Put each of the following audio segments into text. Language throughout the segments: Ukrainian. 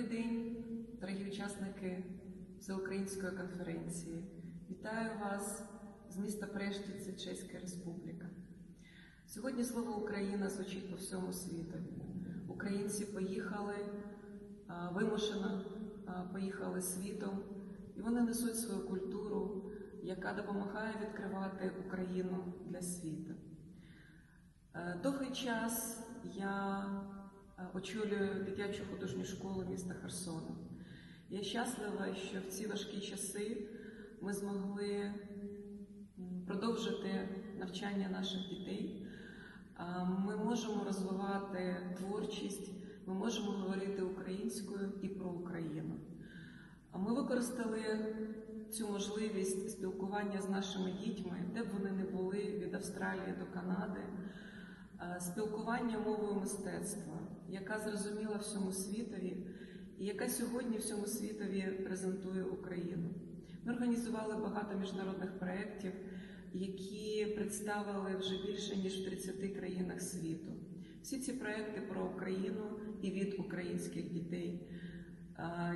Добрий день, дорогі учасники Всеукраїнської конференції. Вітаю вас з міста Прештівці, Чеська Республіка. Сьогодні слово Україна звучить по всьому світу. Українці поїхали вимушено, поїхали світом, і вони несуть свою культуру, яка допомагає відкривати Україну для світу. Е, Довгий час я очолюю дитячу художню школу міста Херсона. Я щаслива, що в ці важкі часи ми змогли продовжити навчання наших дітей. Ми можемо розвивати творчість, ми можемо говорити українською і про Україну. Ми використали цю можливість спілкування з нашими дітьми, де б вони не були від Австралії до Канади, спілкування мовою мистецтва, яка зрозуміла всьому світові і яка сьогодні всьому світові презентує Україну. Ми організували багато міжнародних проєктів, які представили вже більше ніж в 30 країнах світу. Всі ці проекти про Україну і від українських дітей.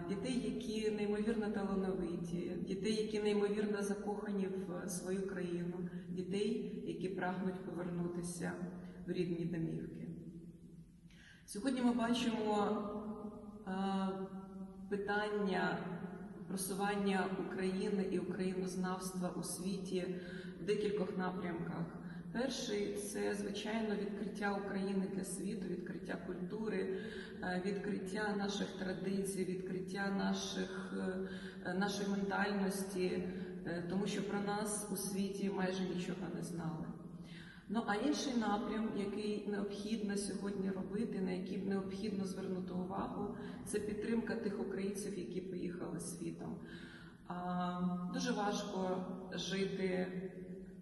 Дітей, які неймовірно талановиті, дітей, які неймовірно закохані в свою країну, дітей, які прагнуть повернутися в рідні домівки. Сьогодні ми бачимо а, питання просування України і українознавства у світі в декількох напрямках. Перший це звичайно відкриття України для світу, відкриття культури, е, відкриття наших традицій, відкриття наших, е, нашої ментальності, е, тому що про нас у світі майже нічого не знали. Ну а інший напрям, який необхідно сьогодні робити, на який необхідно звернути увагу, це підтримка тих українців, які поїхали світом. А, Дуже важко жити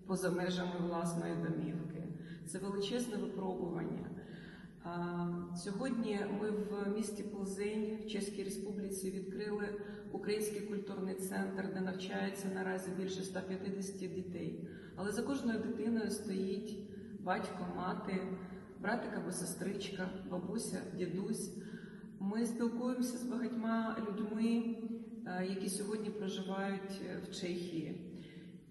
поза межами власної домівки. Це величезне випробування. Сьогодні ми в місті Плзень в Чеській Республіці відкрили український культурний центр, де навчається наразі більше 150 дітей. Але за кожною дитиною стоїть батько, мати, братик або сестричка, бабуся, дідусь. Ми спілкуємося з багатьма людьми, е, які сьогодні проживають е, в Чехії.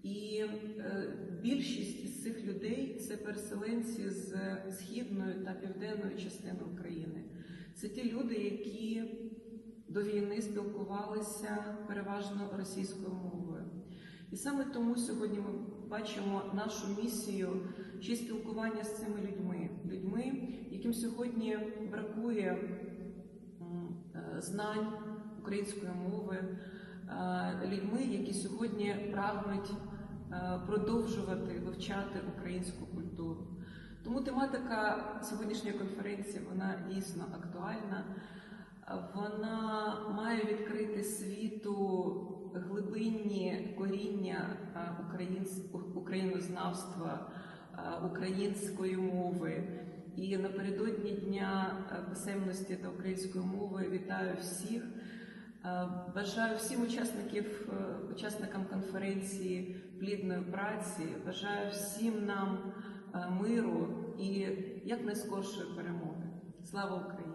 І е, більшість із цих людей це переселенці з східної та південної частини України. Це ті люди, які до війни спілкувалися переважно російською мовою. І саме тому сьогодні ми бачимо нашу місію й спілкування з цими людьми, людьми, яким сьогодні бракує е, знань української мови, людьми, які сьогодні прагнуть е, продовжувати вивчати українську культуру. Тому тематика сьогоднішньої конференції вона дійсно актуальна. Вона має відкрити світу глибинні коріння е, українознавства, е, української мови. І напередодні Дня е, писемності та української мови вітаю всіх. Е, Бажаю всім учасників, е, учасникам конференції плідної праці. Бажаю всім нам е, миру і якнайскоршої перемоги. Слава Україні!